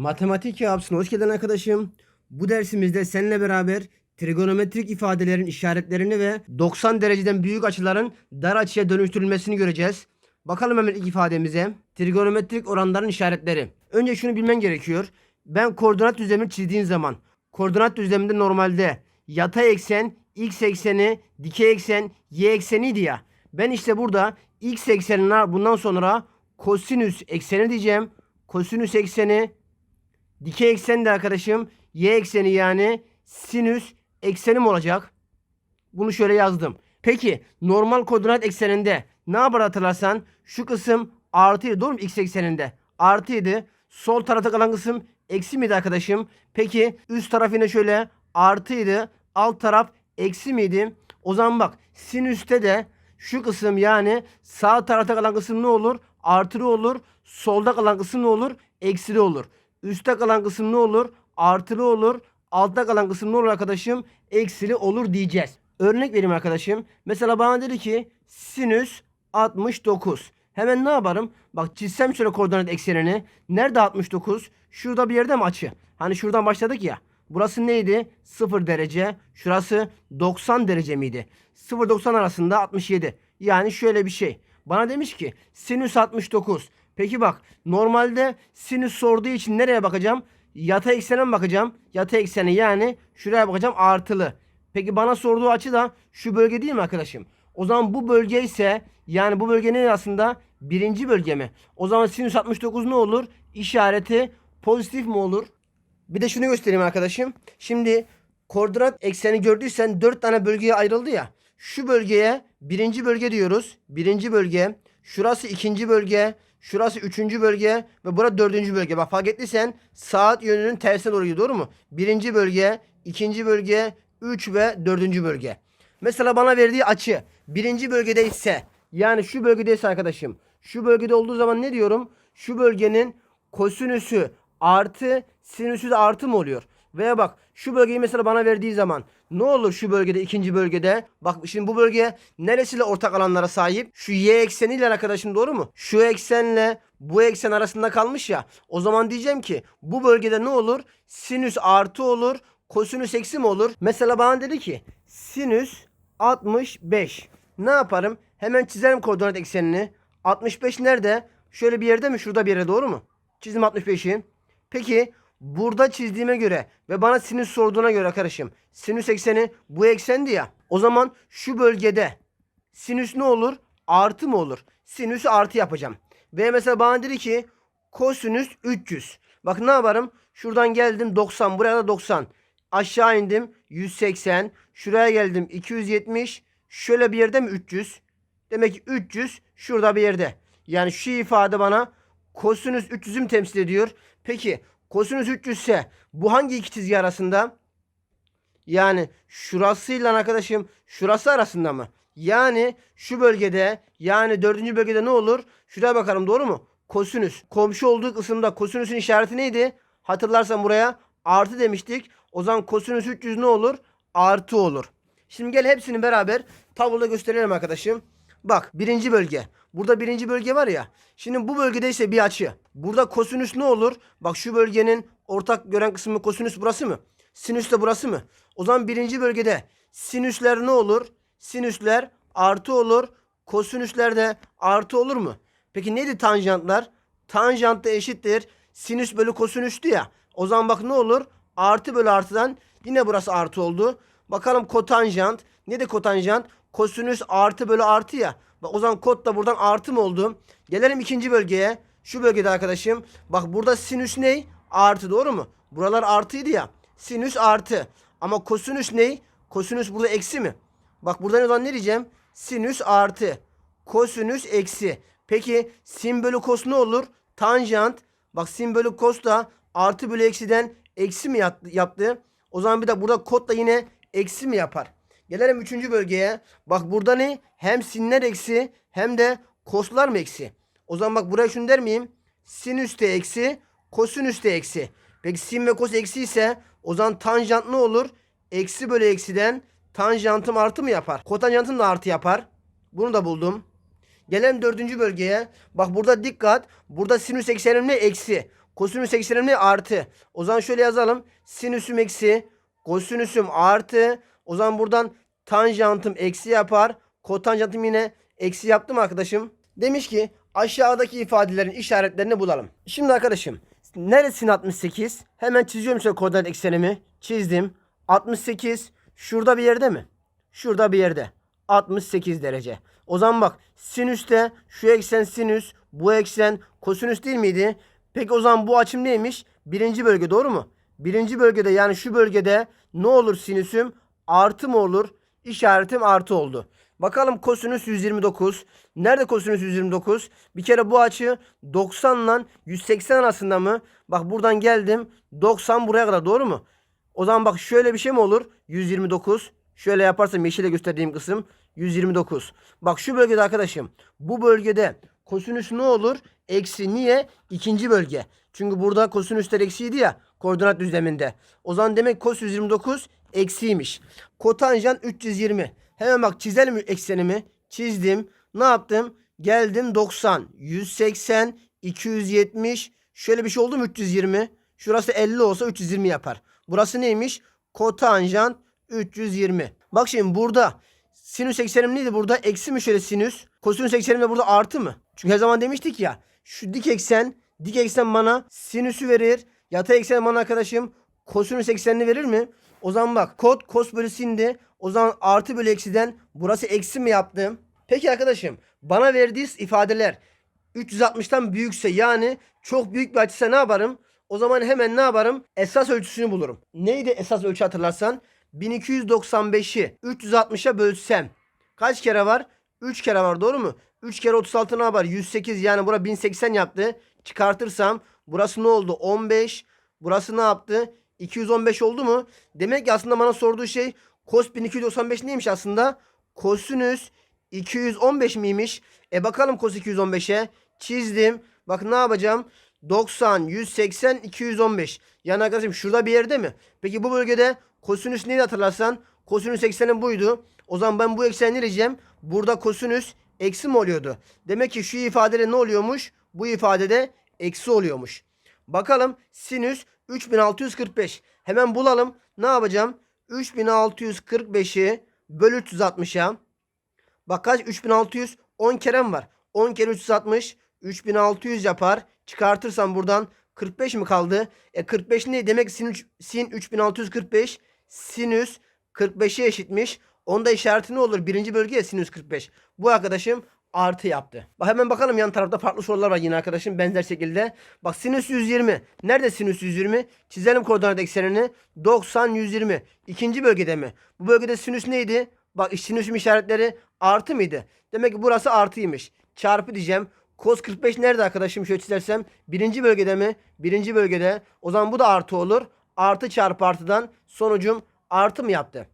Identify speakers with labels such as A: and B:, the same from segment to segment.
A: Matematik yapsın. Hoş geldin arkadaşım. Bu dersimizde seninle beraber trigonometrik ifadelerin işaretlerini ve 90 dereceden büyük açıların dar açıya dönüştürülmesini göreceğiz. Bakalım hemen ilk ifademize. Trigonometrik oranların işaretleri. Önce şunu bilmen gerekiyor. Ben koordinat düzlemini çizdiğim zaman koordinat düzleminde normalde yatay eksen, x ekseni, dikey eksen, y ekseniydi ya. Ben işte burada x eksenine bundan sonra kosinüs ekseni diyeceğim. Kosinüs ekseni Dikey eksen de arkadaşım y ekseni yani sinüs eksenim olacak. Bunu şöyle yazdım. Peki normal koordinat ekseninde ne yapar hatırlarsan şu kısım artıydı doğru mu x ekseninde? Artıydı. Sol tarafta kalan kısım eksi miydi arkadaşım? Peki üst taraf yine şöyle artıydı. Alt taraf eksi miydi? O zaman bak sinüste de şu kısım yani sağ tarafta kalan kısım ne olur? Artılı olur. Solda kalan kısım ne olur? Eksili olur. Üste kalan kısım ne olur? Artılı olur. Altta kalan kısım ne olur arkadaşım? Eksili olur diyeceğiz. Örnek vereyim arkadaşım. Mesela bana dedi ki sinüs 69. Hemen ne yaparım? Bak çizsem şöyle koordinat eksenini. Nerede 69? Şurada bir yerde mi açı? Hani şuradan başladık ya. Burası neydi? 0 derece. Şurası 90 derece miydi? 0-90 arasında 67. Yani şöyle bir şey. Bana demiş ki sinüs 69. Peki bak normalde sinüs sorduğu için nereye bakacağım? Yatay eksene mi bakacağım? Yatay ekseni yani şuraya bakacağım artılı. Peki bana sorduğu açı da şu bölge değil mi arkadaşım? O zaman bu bölge ise yani bu bölge ne aslında? Birinci bölge mi? O zaman sinüs 69 ne olur? İşareti pozitif mi olur? Bir de şunu göstereyim arkadaşım. Şimdi koordinat ekseni gördüysen 4 tane bölgeye ayrıldı ya. Şu bölgeye birinci bölge diyoruz. Birinci bölge. Şurası ikinci bölge. Şurası üçüncü bölge. Ve burası dördüncü bölge. Bak fark ettiysen saat yönünün tersine doğru gidiyor. Doğru mu? Birinci bölge, ikinci bölge, üç ve dördüncü bölge. Mesela bana verdiği açı birinci bölgede ise yani şu bölgedeyse arkadaşım şu bölgede olduğu zaman ne diyorum? Şu bölgenin kosinüsü artı sinüsü de artı mı oluyor? Veya bak şu bölgeyi mesela bana verdiği zaman ne olur şu bölgede ikinci bölgede? Bak şimdi bu bölge neresiyle ortak alanlara sahip? Şu y ekseniyle arkadaşım doğru mu? Şu eksenle bu eksen arasında kalmış ya. O zaman diyeceğim ki bu bölgede ne olur? Sinüs artı olur. Kosinüs eksi mi olur? Mesela bana dedi ki sinüs 65. Ne yaparım? Hemen çizerim koordinat eksenini. 65 nerede? Şöyle bir yerde mi? Şurada bir yere doğru mu? Çizdim 65'i. Peki burada çizdiğime göre ve bana sinüs sorduğuna göre arkadaşım. Sinüs ekseni bu eksendi ya. O zaman şu bölgede sinüs ne olur? Artı mı olur? Sinüsü artı yapacağım. Ve mesela bana dedi ki kosinüs 300. Bak ne yaparım? Şuradan geldim 90. Buraya da 90. Aşağı indim 180. Şuraya geldim 270. Şöyle bir yerde mi 300? Demek ki 300 şurada bir yerde. Yani şu ifade bana kosinüs 300'ü mü temsil ediyor? Peki kosinüs 300 ise bu hangi iki çizgi arasında? Yani şurasıyla arkadaşım şurası arasında mı? Yani şu bölgede yani dördüncü bölgede ne olur? Şuraya bakalım doğru mu? Kosinüs. Komşu olduğu kısımda kosinüsün işareti neydi? Hatırlarsan buraya artı demiştik. O zaman kosinüs 300 ne olur? Artı olur. Şimdi gel hepsini beraber tabloda gösterelim arkadaşım. Bak birinci bölge. Burada birinci bölge var ya. Şimdi bu bölgede ise bir açı. Burada kosinüs ne olur? Bak şu bölgenin ortak gören kısmı kosinüs burası mı? Sinüs de burası mı? O zaman birinci bölgede sinüsler ne olur? Sinüsler artı olur. Kosinüsler de artı olur mu? Peki neydi tanjantlar? Tanjant da eşittir. Sinüs bölü kosinüstü ya. O zaman bak ne olur? Artı bölü artıdan yine burası artı oldu. Bakalım kotanjant. Ne de kotanjant? Kosinüs artı bölü artı ya. Bak o zaman kod da buradan artı mı oldu? Gelelim ikinci bölgeye. Şu bölgede arkadaşım. Bak burada sinüs ne? Artı doğru mu? Buralar artıydı ya. Sinüs artı. Ama kosinüs ne? Kosinüs burada eksi mi? Bak burada ne zaman ne diyeceğim? Sinüs artı. Kosinüs eksi. Peki sin bölü kos ne olur? Tanjant. Bak sin bölü kos da artı bölü eksiden eksi mi yaptı? O zaman bir de burada kod da yine eksi mi yapar? Gelelim üçüncü bölgeye. Bak burada ne? Hem sinler eksi hem de koslar mı eksi? O zaman bak buraya şunu der miyim? Sinüs de eksi, kosinüs de eksi. Peki sin ve kos eksi ise o zaman tanjant ne olur? Eksi bölü eksiden tanjantım artı mı yapar? Kotanjantım da artı yapar. Bunu da buldum. Gelelim dördüncü bölgeye. Bak burada dikkat. Burada sinüs eksenim ne? Eksi. Kosinüs eksenim ne? Artı. O zaman şöyle yazalım. Sinüsüm eksi. Kosinüsüm artı. O zaman buradan tanjantım eksi yapar. Kotanjantım yine eksi yaptım arkadaşım. Demiş ki aşağıdaki ifadelerin işaretlerini bulalım. Şimdi arkadaşım neresini 68? Hemen çiziyorum şöyle koordinat eksenimi. Çizdim. 68 şurada bir yerde mi? Şurada bir yerde. 68 derece. O zaman bak sinüste şu eksen sinüs, bu eksen kosinüs değil miydi? Peki o zaman bu açım neymiş? Birinci bölge doğru mu? Birinci bölgede yani şu bölgede ne olur sinüsüm? Artı mı olur? İşaretim artı oldu. Bakalım kosinüs 129. Nerede kosinüs 129? Bir kere bu açı 90 ile 180 arasında mı? Bak buradan geldim. 90 buraya kadar doğru mu? O zaman bak şöyle bir şey mi olur? 129. Şöyle yaparsam yeşile gösterdiğim kısım 129. Bak şu bölgede arkadaşım. Bu bölgede kosinüs ne olur? Eksi niye? İkinci bölge. Çünkü burada kosinüsler eksiydi ya koordinat düzleminde. O zaman demek kos 129 eksiymiş. Kotanjant 320. Hemen bak çizelim eksenimi. Çizdim. Ne yaptım? Geldim 90, 180, 270. Şöyle bir şey oldu mu 320? Şurası 50 olsa 320 yapar. Burası neymiş? Kotanjant 320. Bak şimdi burada sinüs eksenim neydi burada? Eksi mi şöyle sinüs? Kosinüs eksenim de burada artı mı? Çünkü her zaman demiştik ya. Şu dik eksen, dik eksen bana sinüsü verir. Yatay eksen bana arkadaşım kosinüs eksenini verir mi? O zaman bak kod kos bölü sindi. O zaman artı bölü eksiden burası eksi mi yaptım? Peki arkadaşım bana verdiği ifadeler 360'tan büyükse yani çok büyük bir açıysa ne yaparım? O zaman hemen ne yaparım? Esas ölçüsünü bulurum. Neydi esas ölçü hatırlarsan? 1295'i 360'a bölsem kaç kere var? 3 kere var doğru mu? 3 kere 36 ne yapar? 108 yani bura 1080 yaptı. Çıkartırsam burası ne oldu? 15. Burası ne yaptı? 215 oldu mu? Demek ki aslında bana sorduğu şey cos 1295 neymiş aslında? Kosinüs 215 miymiş? E bakalım cos 215'e. Çizdim. Bak ne yapacağım? 90, 180, 215. Yani arkadaşım şurada bir yerde mi? Peki bu bölgede kosinüs neydi hatırlarsan? Kosinüs ekseni buydu. O zaman ben bu ekseni ne diyeceğim? Burada kosinüs eksi mi oluyordu? Demek ki şu ifadede ne oluyormuş? Bu ifadede eksi oluyormuş. Bakalım sinüs 3645. Hemen bulalım. Ne yapacağım? 3645'i bölü 360'a. Bak kaç? 3600. 10 kerem var. 10 kere 360. 3600 yapar. Çıkartırsam buradan 45 mi kaldı? E 45 ne? Demek sin, sin 3645 sinüs 45'e eşitmiş. Onda işareti ne olur? Birinci bölgeye sinüs 45. Bu arkadaşım artı yaptı. Bak hemen bakalım yan tarafta farklı sorular var yine arkadaşım benzer şekilde. Bak sinüs 120. Nerede sinüs 120? Çizelim koordinat eksenini. 90 120. İkinci bölgede mi? Bu bölgede sinüs neydi? Bak sinüsüm işaretleri artı mıydı? Demek ki burası artıymış. Çarpı diyeceğim. Cos 45 nerede arkadaşım şöyle çizersem? Birinci bölgede mi? Birinci bölgede. O zaman bu da artı olur. Artı çarpı artıdan sonucum artı mı yaptı?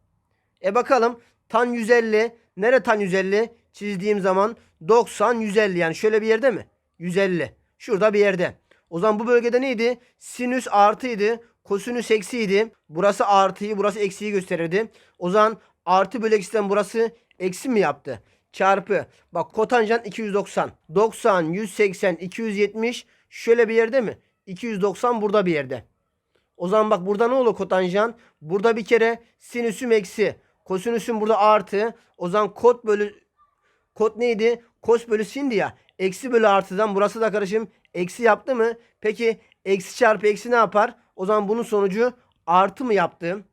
A: E bakalım tan 150. Nere tan 150? Çizdiğim zaman 90 150 yani şöyle bir yerde mi? 150. Şurada bir yerde. O zaman bu bölgede neydi? Sinüs artıydı. Kosinüs eksiydi. Burası artıyı, burası eksiyi gösterirdi. O zaman artı bölü eksiden burası eksi mi yaptı? Çarpı. Bak kotanjant 290. 90, 180, 270. Şöyle bir yerde mi? 290 burada bir yerde. O zaman bak burada ne olur kotanjant? Burada bir kere sinüsüm eksi. Kosinüsüm burada artı. O zaman kot bölü Kod neydi? Kos bölü sindi ya. Eksi bölü artıdan burası da karışım eksi yaptı mı? Peki eksi çarpı eksi ne yapar? O zaman bunun sonucu artı mı yaptı?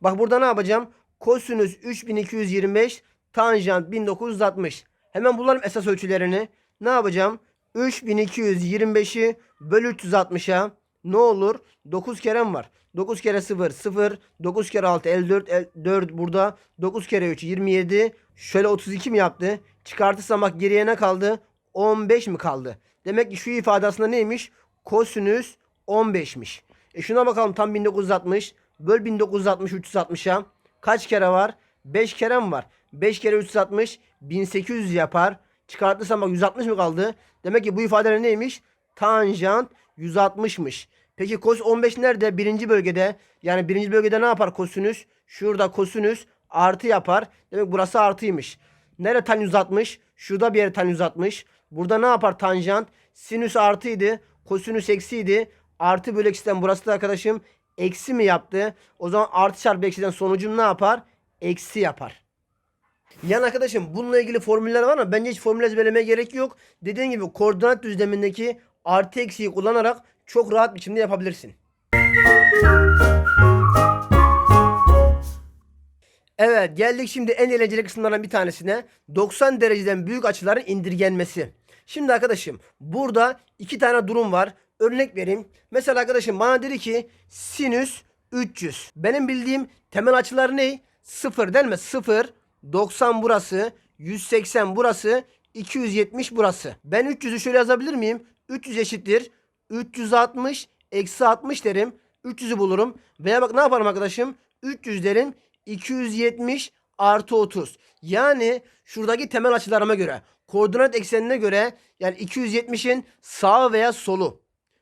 A: Bak burada ne yapacağım? Kosinüs 3225 tanjant 1960. Hemen bulalım esas ölçülerini. Ne yapacağım? 3225'i bölü 360'a ne olur? 9 kerem var. 9 kere 0 0 9 kere 6 54 el- 4 burada 9 kere 3 27 şöyle 32 mi yaptı? Çıkartırsam bak geriye ne kaldı? 15 mi kaldı? Demek ki şu ifade aslında neymiş? Kosinüs 15'miş. E şuna bakalım tam 1960 böl 1960 360'a kaç kere var? 5 kere mi var? 5 kere 360 1800 yapar. Çıkartırsam bak 160 mı kaldı? Demek ki bu ifade neymiş? Tanjant 160'mış. Peki kos 15 nerede? Birinci bölgede. Yani birinci bölgede ne yapar kosinüs? Şurada kosinüs artı yapar. Demek burası artıymış. Nere tan 160? Şurada bir yere tan 160. Burada ne yapar tanjant? Sinüs artıydı. kosinüs eksiydi. Artı bölü eksiden burası da arkadaşım eksi mi yaptı? O zaman artı çarpı eksiden sonucum ne yapar? Eksi yapar. Yani arkadaşım bununla ilgili formüller var ama bence hiç formül ezberlemeye gerek yok. Dediğim gibi koordinat düzlemindeki artı eksiyi kullanarak çok rahat biçimde yapabilirsin. Evet geldik şimdi en eğlenceli kısımlardan bir tanesine. 90 dereceden büyük açıların indirgenmesi. Şimdi arkadaşım burada iki tane durum var. Örnek vereyim. Mesela arkadaşım bana dedi ki sinüs 300. Benim bildiğim temel açılar ne? 0 değil mi? 0, 90 burası, 180 burası, 270 burası. Ben 300'ü şöyle yazabilir miyim? 300 eşittir. 360 eksi 60 derim. 300'ü bulurum. Veya bak ne yaparım arkadaşım? 300 derim. 270 artı 30. Yani şuradaki temel açılarıma göre koordinat eksenine göre yani 270'in sağ veya solu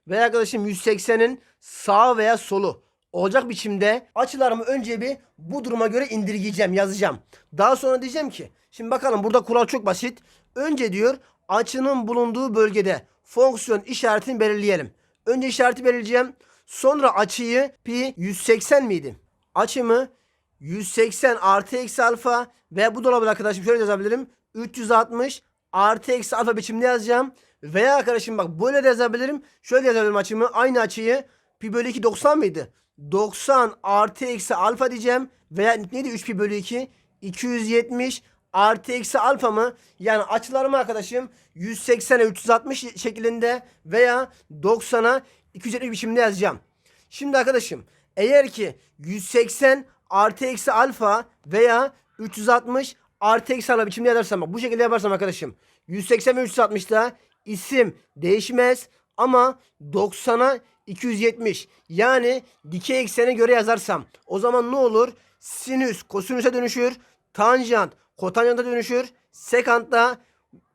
A: veya arkadaşım 180'in sağ veya solu olacak biçimde açılarımı önce bir bu duruma göre indirgeyeceğim, yazacağım. Daha sonra diyeceğim ki şimdi bakalım burada kural çok basit. Önce diyor açının bulunduğu bölgede fonksiyon işaretini belirleyelim. Önce işareti belirleyeceğim. Sonra açıyı pi 180 miydi? Açımı 180 artı eksi alfa ve bu dolabı arkadaşım şöyle yazabilirim. 360 artı eksi alfa biçimde yazacağım. Veya arkadaşım bak böyle de yazabilirim. Şöyle yazabilirim açımı. Aynı açıyı pi bölü 2 90 mıydı? 90 artı eksi alfa diyeceğim. Veya neydi 3 pi bölü 2? 270 artı eksi alfa mı? Yani açılarımı arkadaşım 180'e 360 şeklinde veya 90'a 270 biçimde yazacağım. Şimdi arkadaşım eğer ki 180 artı eksi alfa veya 360 artı eksi alfa biçimde yazarsam bak bu şekilde yaparsam arkadaşım 180 ve 360'da isim değişmez ama 90'a 270 yani dikey eksene göre yazarsam o zaman ne olur? Sinüs kosinüse dönüşür. Tanjant kotanjanta dönüşür. Sekant da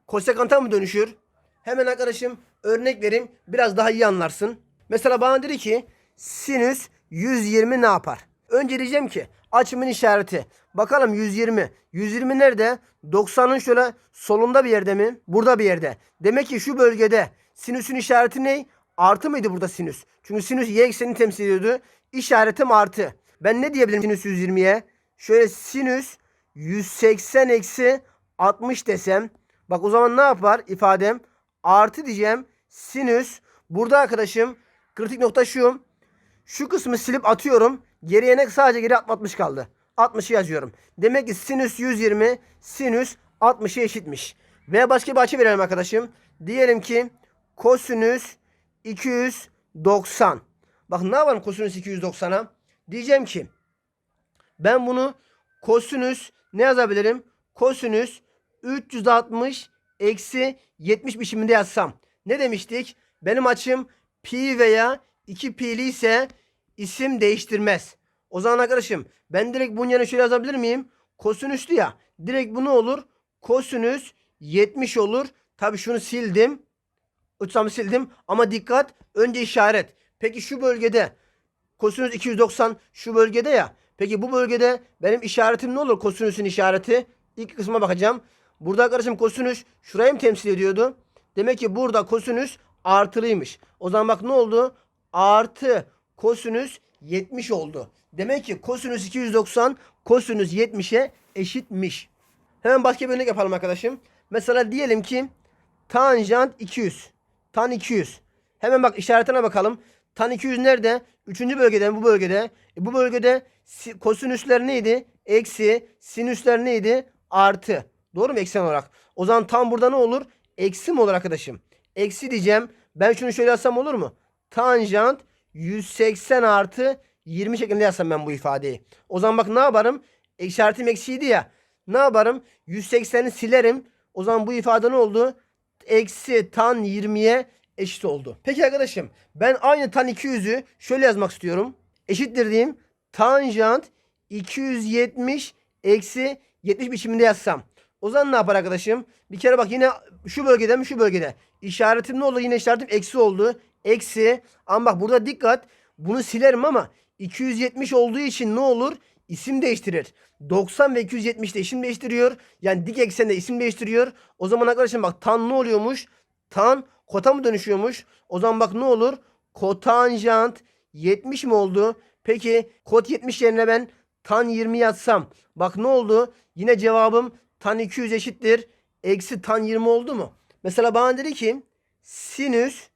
A: kosekanta mı dönüşür? Hemen arkadaşım örnek vereyim biraz daha iyi anlarsın. Mesela bana dedi ki sinüs 120 ne yapar? Önce diyeceğim ki açımın işareti. Bakalım 120. 120 nerede? 90'ın şöyle solunda bir yerde mi? Burada bir yerde. Demek ki şu bölgede sinüsün işareti ne? Artı mıydı burada sinüs? Çünkü sinüs y eksenini temsil ediyordu. İşaretim artı. Ben ne diyebilirim sinüs 120'ye? Şöyle sinüs 180 eksi 60 desem. Bak o zaman ne yapar ifadem? Artı diyeceğim. Sinüs. Burada arkadaşım kritik nokta şu. Şu kısmı silip atıyorum. Geriye ne sadece geri 60 kaldı. 60'ı yazıyorum. Demek ki sinüs 120 sinüs 60'a eşitmiş. Ve başka bir açı verelim arkadaşım. Diyelim ki kosinüs 290. Bak ne yapalım kosinüs 290'a? Diyeceğim ki ben bunu kosinüs ne yazabilirim? Kosinüs 360 eksi 70 biçiminde yazsam. Ne demiştik? Benim açım pi veya 2 pi'li ise isim değiştirmez. O zaman arkadaşım ben direkt bunun yerine şöyle yazabilir miyim? Kosinüslü ya. Direkt bu ne olur? Kosinüs 70 olur. Tabi şunu sildim. Uçsamı sildim. Ama dikkat önce işaret. Peki şu bölgede kosinüs 290 şu bölgede ya. Peki bu bölgede benim işaretim ne olur? Kosinüsün işareti. İlk kısma bakacağım. Burada arkadaşım kosinüs şurayı mı temsil ediyordu? Demek ki burada kosinüs artılıymış. O zaman bak ne oldu? Artı kosinüs 70 oldu. Demek ki kosinüs 290 kosinüs 70'e eşitmiş. Hemen başka bir örnek yapalım arkadaşım. Mesela diyelim ki tanjant 200. Tan 200. Hemen bak işaretine bakalım. Tan 200 nerede? Üçüncü bölgede mi? Bu bölgede. E, bu bölgede si- kosinüsler neydi? Eksi. Sinüsler neydi? Artı. Doğru mu eksen olarak? O zaman tam burada ne olur? Eksi mi olur arkadaşım? Eksi diyeceğim. Ben şunu şöyle yazsam olur mu? Tanjant 180 artı 20 şeklinde yazsam ben bu ifadeyi. O zaman bak ne yaparım? İşaretim eksiydi ya. Ne yaparım? 180'i silerim. O zaman bu ifade ne oldu? Eksi tan 20'ye eşit oldu. Peki arkadaşım ben aynı tan 200'ü şöyle yazmak istiyorum. Eşittir diyeyim. Tanjant 270 eksi 70 biçiminde yazsam. O zaman ne yapar arkadaşım? Bir kere bak yine şu bölgede mi şu bölgede. İşaretim ne oldu? Yine işaretim eksi oldu. Eksi. Ama bak burada dikkat. Bunu silerim ama 270 olduğu için ne olur? İsim değiştirir. 90 ve 270 de isim değiştiriyor. Yani dik eksende isim değiştiriyor. O zaman arkadaşım bak tan ne oluyormuş? Tan Kota mı dönüşüyormuş? O zaman bak ne olur? Kotanjant 70 mi oldu? Peki kot 70 yerine ben tan 20 yazsam. Bak ne oldu? Yine cevabım tan 200 eşittir. Eksi tan 20 oldu mu? Mesela bana dedi ki sinüs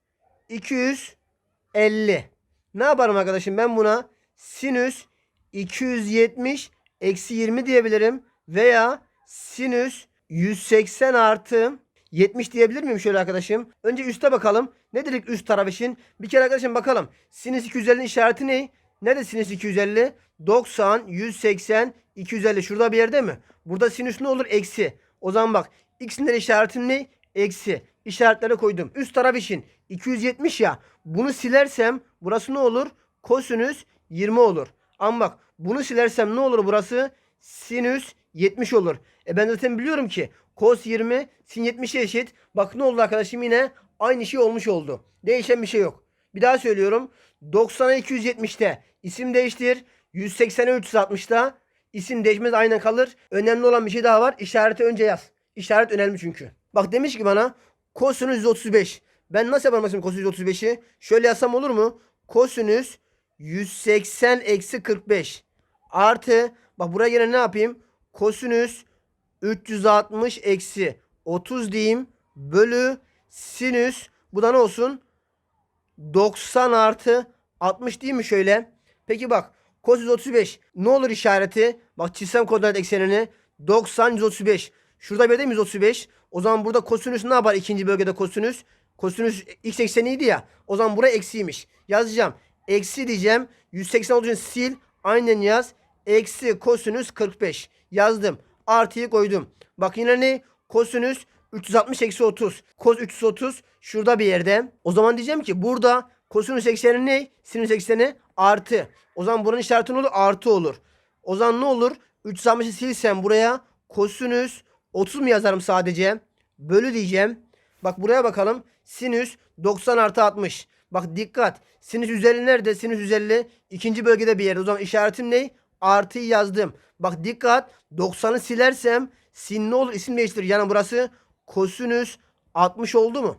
A: 250. Ne yaparım arkadaşım? Ben buna sinüs 270 eksi 20 diyebilirim. Veya sinüs 180 artı 70 diyebilir miyim şöyle arkadaşım? Önce üste bakalım. Ne dedik üst taraf için? Bir kere arkadaşım bakalım. Sinüs 250'nin işareti ne? Nerede sinüs 250? 90, 180, 250. Şurada bir yerde mi? Burada sinüs ne olur? Eksi. O zaman bak. X'in de ne? Eksi. İşaretlere koydum. Üst taraf için 270 ya. Bunu silersem burası ne olur? Kosinüs 20 olur. Ama bak bunu silersem ne olur burası? Sinüs 70 olur. E ben zaten biliyorum ki cos 20 sin 70'e eşit. Bak ne oldu arkadaşım yine aynı şey olmuş oldu. Değişen bir şey yok. Bir daha söylüyorum. 90'a 270'te isim değiştir. 180'e 360'da isim değişmez aynen kalır. Önemli olan bir şey daha var. İşareti önce yaz. İşaret önemli çünkü. Bak demiş ki bana kosinüs 135. Ben nasıl yaparım mesela kosinüs 135'i? Şöyle yazsam olur mu? Kosinüs 180 eksi 45 artı bak buraya gene ne yapayım? Kosinüs 360 eksi 30 diyeyim bölü sinüs bu da ne olsun? 90 artı 60 değil mi şöyle? Peki bak kosinüs 35 ne olur işareti? Bak çizsem koordinat eksenini 90 135. Şurada bir de 135. O zaman burada kosinüs ne yapar ikinci bölgede kosinüs? Kosinüs x ekseniydi ya. O zaman buraya eksiymiş. Yazacağım. Eksi diyeceğim. 180 olduğu için sil. Aynen yaz. Eksi kosinüs 45. Yazdım. Artıyı koydum. Bak yine ne? Kosinüs 360 eksi 30. Kos 330 şurada bir yerde. O zaman diyeceğim ki burada kosinüs ekseni ne? Sinüs ekseni artı. O zaman buranın işareti ne olur? Artı olur. O zaman ne olur? 360'ı silsem buraya kosinüs 30 mu yazarım sadece? Bölü diyeceğim. Bak buraya bakalım. Sinüs 90 artı 60. Bak dikkat. Sinüs 150 nerede? Sinüs 150 ikinci bölgede bir yerde. O zaman işaretim ne? Artıyı yazdım. Bak dikkat. 90'ı silersem sin ne olur? İsim değiştirir. Yani burası kosinüs 60 oldu mu?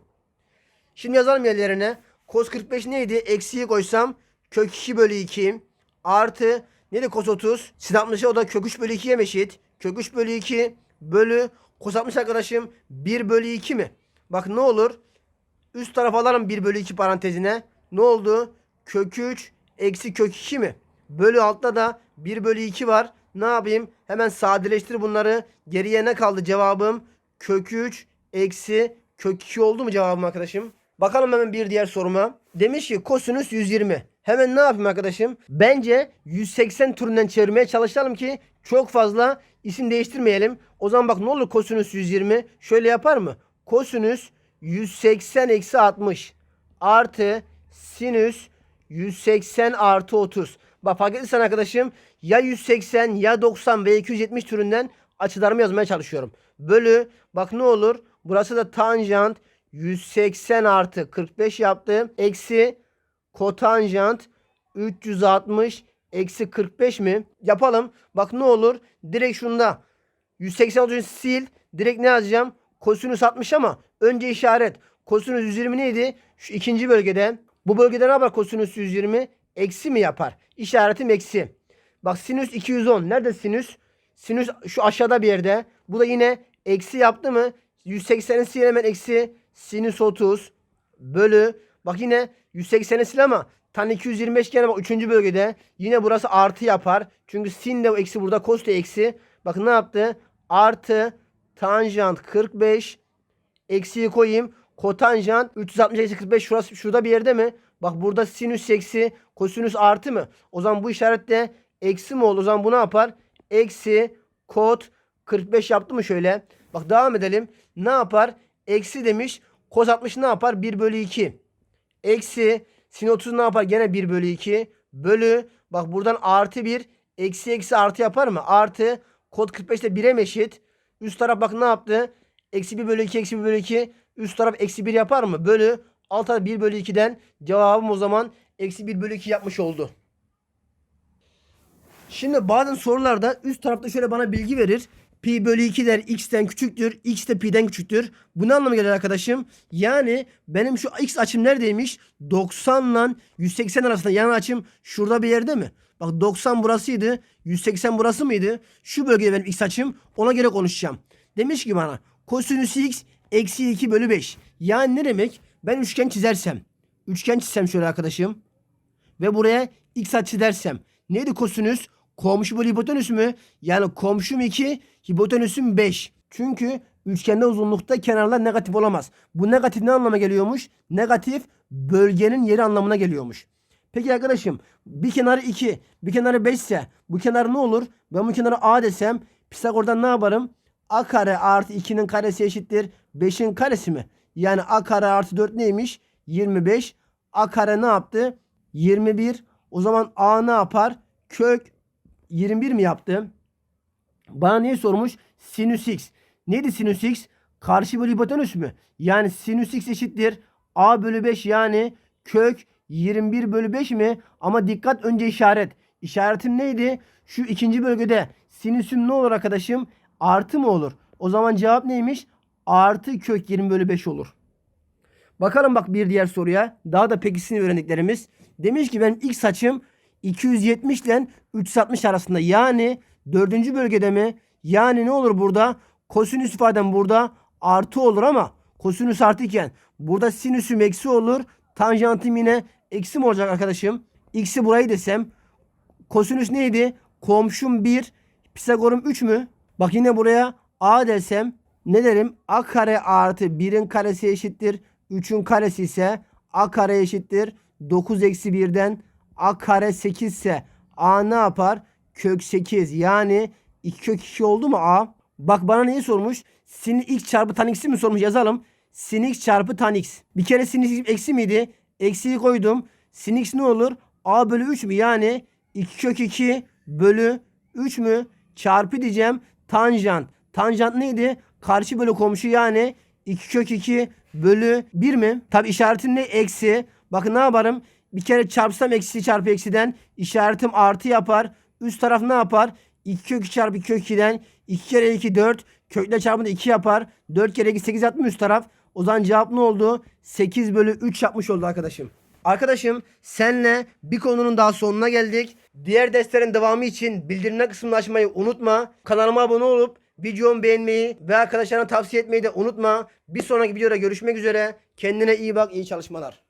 A: Şimdi yazalım yerlerine. Kos 45 neydi? Eksiği koysam kök 2 bölü 2 artı neydi kos 30? Sin 60'a o da kök 3 bölü 2'ye mi eşit? Kök 3 bölü 2 bölü kos 60 arkadaşım 1 bölü 2 mi? Bak ne olur? Üst tarafa alalım 1 bölü 2 parantezine. Ne oldu? Kök 3 eksi kök 2 mi? Bölü altta da 1 bölü 2 var. Ne yapayım? Hemen sadeleştir bunları. Geriye ne kaldı cevabım? Kök 3 eksi kök 2 oldu mu cevabım arkadaşım? Bakalım hemen bir diğer soruma. Demiş ki kosinüs 120. Hemen ne yapayım arkadaşım? Bence 180 türünden çevirmeye çalışalım ki çok fazla isim değiştirmeyelim. O zaman bak ne olur kosinüs 120? Şöyle yapar mı? Kosinüs 180 eksi 60 artı sinüs 180 artı 30. Bak fark ettiysen arkadaşım ya 180 ya 90 ve 270 türünden açılarımı yazmaya çalışıyorum. Bölü bak ne olur? Burası da tanjant 180 artı 45 yaptı. Eksi kotanjant 360 eksi 45 mi? Yapalım. Bak ne olur? Direkt şunda 180 olduğu için sil. Direkt ne yazacağım? Kosinüs 60 ama önce işaret. Kosinüs 120 neydi? Şu ikinci bölgede. Bu bölgede ne yapar kosinüs 120? Eksi mi yapar? İşaretim eksi. Bak sinüs 210. Nerede sinüs? Sinüs şu aşağıda bir yerde. Bu da yine eksi yaptı mı? 180'i sil hemen eksi. Sinüs 30 bölü. Bak yine 180'i sil ama tan 225 gene bak 3. bölgede. Yine burası artı yapar. Çünkü sin de eksi burada kos da eksi. Bak ne yaptı? Artı tanjant 45 eksiyi koyayım. Kotanjant 360 eksi 45 şurası şurada bir yerde mi? Bak burada sinüs eksi kosinüs artı mı? O zaman bu işaret de eksi mi oldu? O zaman bu ne yapar? Eksi kot 45 yaptı mı şöyle? Bak devam edelim. Ne yapar? Eksi demiş. Kos 60 ne yapar? 1 bölü 2. Eksi sin 30 ne yapar? Gene 1 bölü 2. Bölü. Bak buradan artı 1. Eksi eksi artı yapar mı? Artı. Kod 45 de 1'e mi eşit? Üst taraf bak ne yaptı? Eksi 1 bölü 2 eksi 1 bölü 2. Üst taraf eksi 1 yapar mı? Bölü. Alt taraf 1 bölü 2'den cevabım o zaman eksi 1 bölü 2 yapmış oldu. Şimdi bazen sorularda üst tarafta şöyle bana bilgi verir. Pi bölü 2 der x'ten küçüktür. x de pi'den küçüktür. Bu ne anlama gelir arkadaşım? Yani benim şu x açım neredeymiş? 90 ile 180 arasında yan açım şurada bir yerde mi? Bak 90 burasıydı. 180 burası mıydı? Şu bölgede benim x açım. Ona göre konuşacağım. Demiş ki bana kosinüs x eksi 2 bölü 5. Yani ne demek? Ben üçgen çizersem. Üçgen çizsem şöyle arkadaşım. Ve buraya x açı dersem. Neydi kosinüs? Komşu bölü hipotenüs mü? Yani komşum 2, hipotenüsüm 5. Çünkü üçgende uzunlukta kenarlar negatif olamaz. Bu negatif ne anlama geliyormuş? Negatif bölgenin yeri anlamına geliyormuş. Peki arkadaşım bir kenarı 2, bir kenarı 5 ise bu kenar ne olur? Ben bu kenarı A desem Pisagor'dan ne yaparım? A kare artı 2'nin karesi eşittir 5'in karesi mi? Yani A kare artı 4 neymiş? 25. A kare ne yaptı? 21. O zaman A ne yapar? Kök 21 mi yaptı? Bana niye sormuş? Sinüs x. Neydi sinüs x? Karşı bölü hipotenüs mü? Yani sinüs x eşittir. A bölü 5 yani kök 21 bölü 5 mi? Ama dikkat önce işaret. İşaretim neydi? Şu ikinci bölgede sinüsüm ne olur arkadaşım? Artı mı olur? O zaman cevap neymiş? Artı kök 20 bölü 5 olur. Bakalım bak bir diğer soruya. Daha da pekisini öğrendiklerimiz. Demiş ki benim ilk saçım 270 ile 360 arasında. Yani dördüncü bölgede mi? Yani ne olur burada? Kosinüs ifadem burada artı olur ama kosinüs artı iken burada sinüsüm eksi olur. Tanjantım yine eksi mi olacak arkadaşım? X'i burayı desem kosinüs neydi? Komşum 1, Pisagor'um 3 mü? Bak yine buraya A desem ne derim? A kare artı 1'in karesi eşittir. 3'ün karesi ise A kare eşittir. 9 eksi 1'den A kare 8 ise A ne yapar? Kök 8 yani 2 kök 2 oldu mu A? Bak bana neyi sormuş? Sin x çarpı tan x'i mi sormuş yazalım. Sin x çarpı tan x. Bir kere sin x eksi miydi? Eksiyi koydum. Sin x ne olur? A bölü 3 mü? Yani 2 kök 2 bölü 3 mü? Çarpı diyeceğim. Tanjant. Tanjant neydi? Karşı bölü komşu yani 2 kök 2 bölü 1 mi? Tabi işaretim ne? Eksi. Bakın ne yaparım? Bir kere çarpsam eksi çarpı eksiden işaretim artı yapar. Üst taraf ne yapar? 2 kök 2 çarpı 2 kök 2'den 2 kere 2 4. Kökle çarpımda 2 yapar. 4 kere 2 8 yaptı mı üst taraf? O zaman cevap ne oldu? 8 bölü 3 yapmış oldu arkadaşım. Arkadaşım senle bir konunun daha sonuna geldik. Diğer derslerin devamı için bildirimler kısmını açmayı unutma. Kanalıma abone olup videomu beğenmeyi ve arkadaşlarına tavsiye etmeyi de unutma. Bir sonraki videoda görüşmek üzere. Kendine iyi bak, iyi çalışmalar.